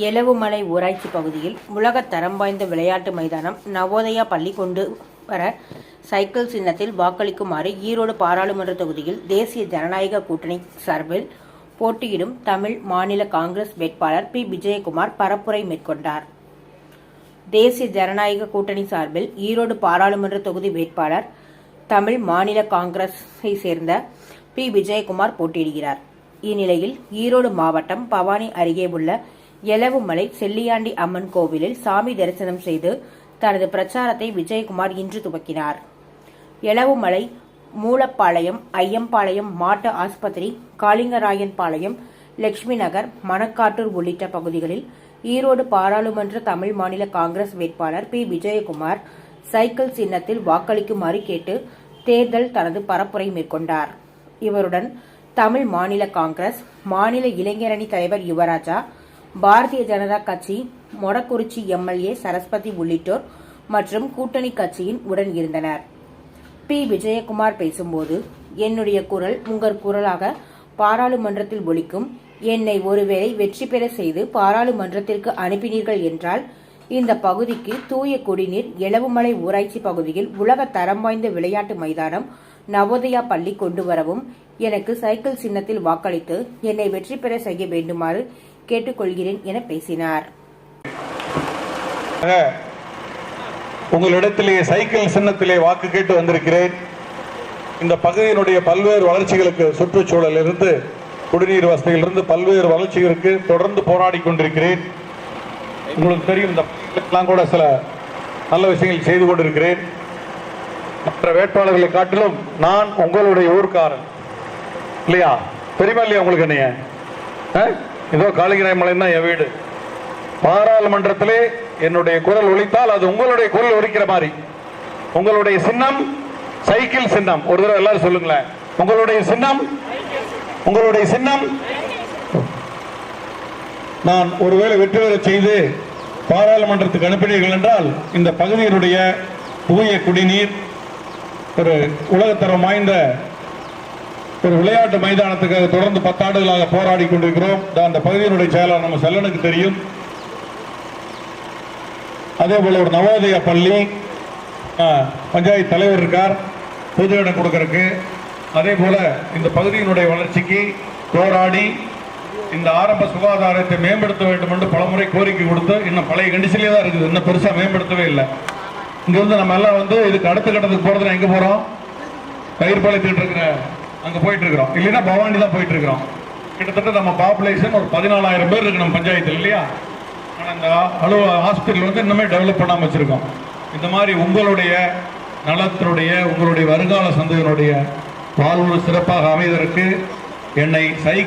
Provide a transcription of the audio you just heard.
எலவுமலை ஊராட்சி பகுதியில் உலகத் தரம் வாய்ந்த விளையாட்டு மைதானம் நவோதயா பள்ளி கொண்டு வர சைக்கிள் சின்னத்தில் வாக்களிக்குமாறு ஈரோடு பாராளுமன்ற தொகுதியில் தேசிய ஜனநாயக கூட்டணி சார்பில் போட்டியிடும் தமிழ் மாநில காங்கிரஸ் வேட்பாளர் பி. விஜயகுமார் பரப்புரை மேற்கொண்டார். தேசிய ஜனநாயக கூட்டணி சார்பில் ஈரோடு பாராளுமன்ற தொகுதி வேட்பாளர் தமிழ் மாநில காங்கிரஸை சேர்ந்த பி. விஜயகுமார் போட்டியிடுகிறார். இந்நிலையில் ஈரோடு மாவட்டம் பவானி அருகே உள்ள எலவுமலை செல்லியாண்டி அம்மன் கோவிலில் சாமி தரிசனம் செய்து தனது பிரச்சாரத்தை விஜயகுமார் இன்று துவக்கினார். எலவுமலை மூலப்பாளையம் ஐயம்பாளையம் மாட்டு ஆஸ்பத்திரி காளிங்கராயன் பாளையம் லட்சுமி நகர் மணக்காட்டூர் உள்ளிட்ட பகுதிகளில் ஈரோடு பாராளுமன்ற தமிழ் மாநில காங்கிரஸ் வேட்பாளர் பி. விஜயகுமார் சைக்கிள் சின்னத்தில் வாக்களிக்குமாறு கேட்டு தேர்தல் தனது பரப்புரை மேற்கொண்டார். இவருடன் தமிழ் மாநில காங்கிரஸ் மாநில இளைஞரணி தலைவர் யுவராஜா பாரதிய ஜனதா கட்சி மொடக்குறிச்சி எம்எல்ஏ சரஸ்வதி உள்ளிட்டோர் மற்றும் கூட்டணி கட்சியின் உடன் இருந்தனர். பி. விஜயகுமார் பேசும்போது என்னுடைய குரல் உங்கள் குரலாக பாராளுமன்றத்தில் ஒழிக்கும் என்னை ஒருவேளை வெற்றி பெற செய்து பாராளுமன்றத்திற்கு அனுப்பினீர்கள் என்றால் இந்த பகுதிக்கு தூய குடிநீர் எலவுமலை ஊராட்சி பகுதியில் உலக தரம் வாய்ந்த விளையாட்டு மைதானம் நவோதயா பள்ளி கொண்டு வரவும் எனக்கு சைக்கிள் சின்னத்தில் வாக்களித்து என்னை வெற்றி பெற செய்ய வேண்டுமாறு கேட்டுக்கொள்கிறேன் என பேசினார். உங்களிடத்திலே சைக்கிள் சின்னத்திலே வாக்கு கேட்டு வந்திருக்கிறேன். இந்த பகுதியினுடைய பல்வேறு வளர்ச்சிகளுக்கு சுற்றுச்சூழல் இருந்து குடிநீர் வசதியிலிருந்து பல்வேறு வளர்ச்சிகளுக்கு தொடர்ந்து போராடி கொண்டிருக்கிறேன். உங்களுக்கு தெரியும் இந்த பகுதியிலெல்லாம் கூட சில நல்ல விஷயங்கள் செய்து கொண்டிருக்கிறேன். மற்ற வேட்பாளர்களை காட்டிலும் நான் உங்களுடைய ஊர்க்காரன். இல்லையா? தெரியுமா இல்லையா உங்களுக்கு என்னைய? ஆ? இதோ காளிங்கராய் மலை தான் என் வீடு. பாராளுமன்றத்திலே என்னுடைய குரல் ஒலித்தால் அது உங்களுடைய குரல் ஒலிக்கிற மாதிரி. உங்களுடைய சின்னம் சைக்கிள் சின்னம். ஒரு தடவை எல்லாரும் சொல்லுங்களேன். உங்களுடைய சின்னம் உங்களுடைய சின்னம். நான் ஒருவேளை வெற்றி பெற செய்து பாராளுமன்றத்துக்கு அனுப்பினீர்கள் என்றால் இந்த பகுதியினுடைய தூய குடிநீர் ஒரு உலகத்தரம் வாய்ந்த ஒரு விளையாட்டு மைதானத்துக்காக தொடர்ந்து பத்தாண்டுகளாக போராடி கொண்டிருக்கிறோம். அந்த பகுதியினுடைய செயலாளர் நம்ம செல்லனுக்கு தெரியும். அதே போல ஒரு நவோதய பள்ளி பஞ்சாயத்து தலைவர் இருக்கார். பொது இடம் கொடுக்கறதுக்கு. அதே போல இந்த பகுதியினுடைய வளர்ச்சிக்கு போராடி இந்த ஆரம்ப சுகாதாரத்தை மேம்படுத்த வேண்டும் என்று பலமுறை கோரிக்கை கொடுத்து இன்னும் பழைய கண்டிஷன்லேயே தான் இருக்குது. இன்னும் பெருசாக மேம்படுத்தவே இல்லை. இங்க வந்து நம்ம எல்லாம் வந்து இதுக்கு அடுத்த கட்டத்துக்கு போகிறதுன்னு எங்கே போகிறோம் போறோம் பயிர்பாளையத்துக்கிட்ட இருக்கிற அங்கே போயிட்டு இருக்கிறோம் இல்லைன்னா பவானி தான் போயிட்டு இருக்கிறோம் கிட்டத்தட்ட நம்ம பாப்புலேஷன் ஒரு பதினாலாயிரம் பேர் இருக்கு நம்ம பஞ்சாயத்தில் இல்லையா? ஆனால் இந்த அலுவ ஹாஸ்பிட்டல் வந்து இன்னுமே டெவலப் பண்ணாமல் வச்சுருக்கோம். இந்த மாதிரி உங்களுடைய நலத்தினுடைய உங்களுடைய வருங்கால சந்ததியினுடைய வாழ்வு சிறப்பாக அமைவதற்கு என்னை சை